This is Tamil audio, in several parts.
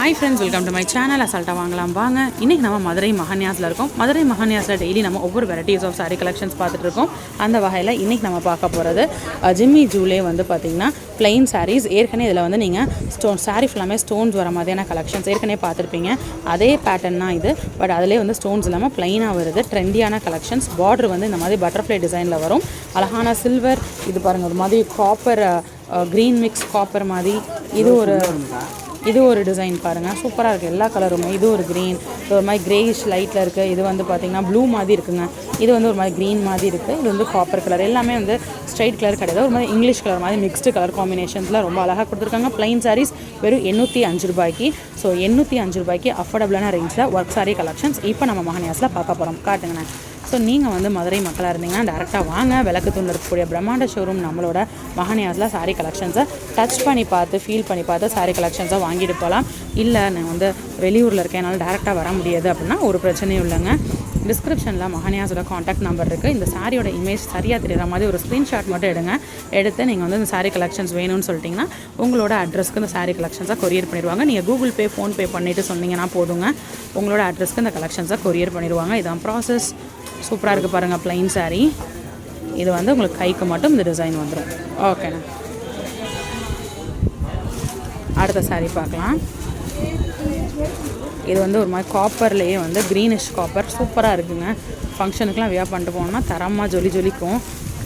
Hi friends welcome to my channel அசால்ட்டாக வாங்கலாம். வாங்க. இன்றைக்கி நம்ம மதுரை மஹன்யாஸில் இருக்கோம். மதுரை மஹன்யாஸில் டெய்லி நம்ம ஒவ்வொரு வெரைட்டிஸ் ஆஃப் சாரீ கலெக்ஷன்ஸ் பார்த்துட்டு இருக்கோம். அந்த வகையில் இன்றைக்கி நம்ம பார்க்க போகிறது ஜிம்மி ஜூலே வந்து பார்த்திங்கன்னா plain சாரீஸ் ஏற்கனவே இதில் வந்து நீங்கள் ஸ்டோன் saree ஃபுல்லாமே ஸ்டோன்ஸ் வர மாதிரியான கலெக்ஷன்ஸ் ஏற்கனவே பார்த்துருப்பீங்க. அதே பேட்டர்ன் தான் இது. பட் அதிலே வந்து ஸ்டோன்ஸ் இல்லாமல் ப்ளைனாக வருது. ட்ரெண்டியான கலெக்ஷன்ஸ் பார்டர் வந்து இந்த மாதிரி பட்டர்ஃப்ளை டிசைனில் வரும். அழகான சில்வர் இது பாருங்கள் ஒரு மாதிரி காப்பர் க்ரீன் மிக்ஸ் காப்பர் மாதிரி. இது ஒரு இது ஒரு டிசைன் பாருங்கள் சூப்பராக இருக்குது எல்லா கலருமே இது ஒரு க்ரீன் ஒரு மாதிரி கிரேயிஷ் லைட்டில் இருக்குது இது வந்து பார்த்திங்கன்னா ப்ளூ மாதிரி இருக்குங்க. இது வந்து ஒரு மாதிரி க்ரீன் மாதிரி இருக்குது இது வந்து காப்பர் கலர் எல்லாமே வந்து ஸ்ட்ரைட் கலர் கிடையாது. ஒரு மாதிரி இங்கிலீஷ் கலர் மாதிரி மிக்ஸ்டு கலர் காம்பினேஷன்ஸில் ரொம்ப அழகாக கொடுத்துருக்காங்க. ப்ளைன் சாரீஸ் வெறும் எண்ணூற்றி அஞ்சு ரூபாய்க்கு. ஸோ எண்ணூற்றி அஞ்சு ரூபாய்க்கு அஃபோர்டபுளான ரேஞ்சில் ஒர்க் saree கலெக்ஷன்ஸ் இப்போ நம்ம மகனியாஸில் பார்க்க போகிறோம் காட்டுங்கண்ணே. ஸோ நீங்கள் வந்து மதுரை மக்களாக இருந்தீங்கன்னா டேரெக்டாக வாங்க. விளக்கு தூண்டில் இருக்கக்கூடிய பிரம்மாண்ட ஷோரூம் நம்மளோட மகனியாஸில் சாரீ கலெக்ஷன்ஸை டச் பண்ணி பார்த்து ஃபீல் பண்ணி பார்த்து சாரீ கலெக்ஷன்ஸை வாங்கிட்டு போகலாம் இல்லை நான் வந்து வெளியூரில் இருக்கேன். என்னால் டேரெக்டாக வர முடியாது அப்படின்னா ஒரு பிரச்சனையும் இல்லைங்க. டிஸ்கிரிப்ஷனில் மகனியாஸோட காண்டாக்ட் நம்பர் இருக்குது இந்த சாரியோட இமேஜ் சரியாக தெரியுற மாதிரி ஒரு ஸ்க்ரீன்ஷாட் மட்டும் எடுங்க. எடுத்து நீங்கள் வந்து இந்த சாரீ கலெக்ஷன்ஸ் வேணும்னு சொல்லிட்டிங்கன்னா உங்களோட அட்ரஸ்க்கு இந்த சாரீ கலெக்ஷன்ஸை கொரியர் பண்ணிடுவாங்க. நீங்கள் கூகுள் பே ஃபோன்பே பண்ணிவிட்டு சொன்னீங்கன்னா போதுங்க. உங்களோட அட்ரஸ்க்கு இந்த கலெக்ஷன்ஸை கொரியர் பண்ணிடுவாங்க. இதான் ப்ராசஸ் சூப்பராக இருக்குது பாருங்கள் ப்ளைன் saree. இது வந்து உங்களுக்கு கைக்கு மட்டும் இந்த டிசைன் வந்துடும் ஓகேண்ணா அடுத்த saree பார்க்கலாம். இது வந்து ஒரு மாதிரி காப்பர்லேயே வந்து க்ரீனிஷ் காப்பர் சூப்பராக இருக்குங்க. ஃபங்க்ஷனுக்குலாம் வியா பண்ணிட்டு போனோம்னா தரமாக ஜொலி ஜொலிக்கும்.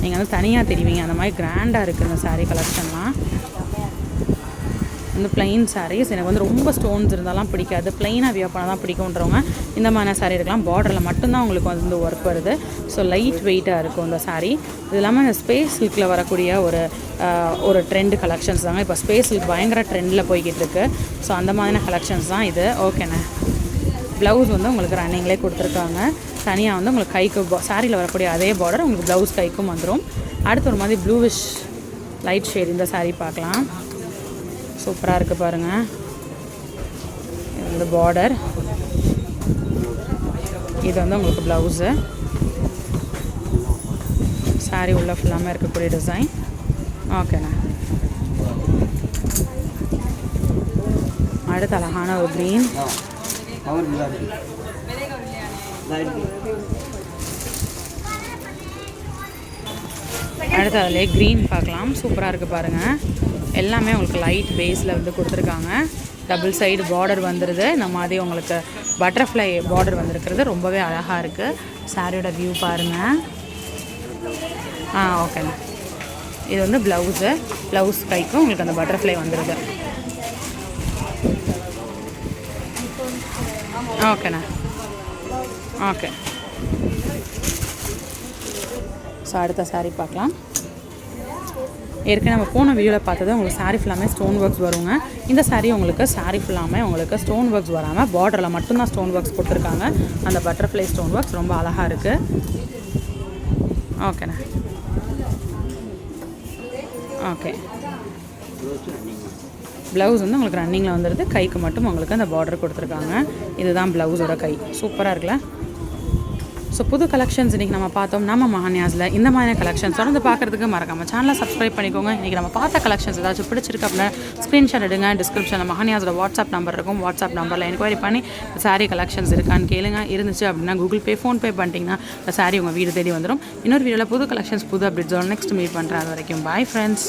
நீங்கள் வந்து தனியாக தெரிவிங்க. அந்த மாதிரி கிராண்டாக இருக்குது இந்த சாரீ கலெக்ஷன்லாம் இந்த பிளைன் சாரீஸ் எனக்கு வந்து ரொம்ப ஸ்டோன்ஸ் இருந்தாலாம் பிடிக்காது. பிளைனாக வியா பண்ண தான் பிடிக்குன்றவங்க இந்த மாதிரி சாரீ இருக்கலாம். பார்டரில் மட்டும்தான் உங்களுக்கு வந்து ஒர்க் வருது. ஸோ லைட் வெயிட்டாக இருக்கும் இந்த சாரீ இது இல்லாமல் இந்த ஸ்பேஸ் சில்கில் வரக்கூடிய ஒரு ஒரு ட்ரெண்ட் கலெக்ஷன்ஸ் தாங்க. இப்போ ஸ்பேஸ் சில்க் பயங்கர ட்ரெண்டில் போய்கிட்டு இருக்கு. ஸோ அந்த மாதிரியான கலெக்ஷன்ஸ் தான் இது. ஓகேண்ணே ப்ளவுஸ் வந்து உங்களுக்கு ரன்னிங்லேயே கொடுத்துருக்காங்க. தனியாக வந்து உங்களுக்கு கைக்கு சாரியில் வரக்கூடிய அதே பார்டர் உங்களுக்கு ப்ளவுஸ் கைக்கும் வந்துடும் அடுத்து ஒரு மாதிரி ப்ளூவிஷ் லைட் ஷேட் இந்த saree பார்க்கலாம். சூப்பராக இருக்குது பாருங்கள் இது வந்து பார்டர் இது வந்து உங்களுக்கு ப்ளவுஸு saree உள்ள ஃபுல்லாமல் இருக்கக்கூடிய டிசைன் ஓகேண்ணா அடுத்து அழகான ஒரு க்ரீன் அடுத்து அதிலே க்ரீன் பார்க்கலாம். சூப்பராக இருக்குது பாருங்கள் எல்லாமே உங்களுக்கு லைட் பேஸில் வந்து கொடுத்துருக்காங்க. டபுள் சைடு பார்டர் வந்துடுது இந்த மாதிரி உங்களுக்கு பட்டர்ஃப்ளை பார்டர் வந்திருக்கிறது. ரொம்பவே அழகாக இருக்குது சாரியோட வியூ பாருங்கள் ஆ ஓகேண்ணா இது வந்து ப்ளவுஸு ப்ளவுஸ் கைக்கும் உங்களுக்கு அந்த பட்டர்ஃப்ளை வந்துடுது ஓகேண்ணா ஓகே ஸோ அடுத்த சாரி பார்க்கலாம். ஏற்கனவே நம்ம போன வீடியோவில் பார்த்தது உங்களுக்கு saree ஃபுல்லாமே ஸ்டோன் ஒர்க்ஸ் வருங்க. இந்த saree உங்களுக்கு saree ஃபுல்லாமே உங்களுக்கு ஸ்டோன் ஒர்க்ஸ் வராமல் பார்டரில் மட்டும்தான் ஸ்டோன் ஒர்க்ஸ் கொடுத்துருக்காங்க அந்த பட்டர்ஃப்ளை ஸ்டோன் ஒர்க்ஸ் ரொம்ப அழகாக இருக்குது ஓகேண்ணா ஓகே ப்ளவுஸ் வந்து உங்களுக்கு ரன்னிங்கில் வந்துடுது கைக்கு மட்டும் உங்களுக்கு அந்த பார்டர் கொடுத்துருக்காங்க. இதுதான் ப்ளவுஸோட கை. சூப்பராக இருக்குல்ல? ஸோ புது கலெக்ஷன்ஸ் இன்றைக்கி நம்ம பார்த்தோம். நம்ம மஹான்யாஸில் இந்த மாதிரியான கலெக்ஷன்ஸ் தொடர்ந்து பார்க்குறதுக்கு மறக்காம சேனலை சப்ஸ்கிரைப் பண்ணிக்கோங்க. இன்றைக்கி நம்ம பார்த்த கலெக்ஷன்ஸ் ஏதாச்சும் பிடிச்சிருக்கு அப்படின்னா ஸ்க்ரீன்ஷாட் எடுங்க. டிஸ்கிரிப்ஷனில் மஹான்யாஸோட வாட்ஸ்அப் நம்பர் இருக்கும். வாட்ஸ்அப் நம்பரில் என்கொயரி பண்ணி சாரீ கலெக்ஷன்ஸ் இருக்கான்னு கேளுங்க. இருந்துச்சு அப்படின்னா கூகுள் பே ஃபோன்பே பண்ணிட்டீங்கன்னா இந்த சாரீ உங்கள் வீடு தேடி வந்துடும் இன்னொரு வீடியோவில் புது கலெக்ஷன்ஸ் புது அப்டேட்ஸோட நெக்ஸ்ட் மீட் பண்ணுறேன் அது வரைக்கும் பாய் ஃப்ரெண்ட்ஸ்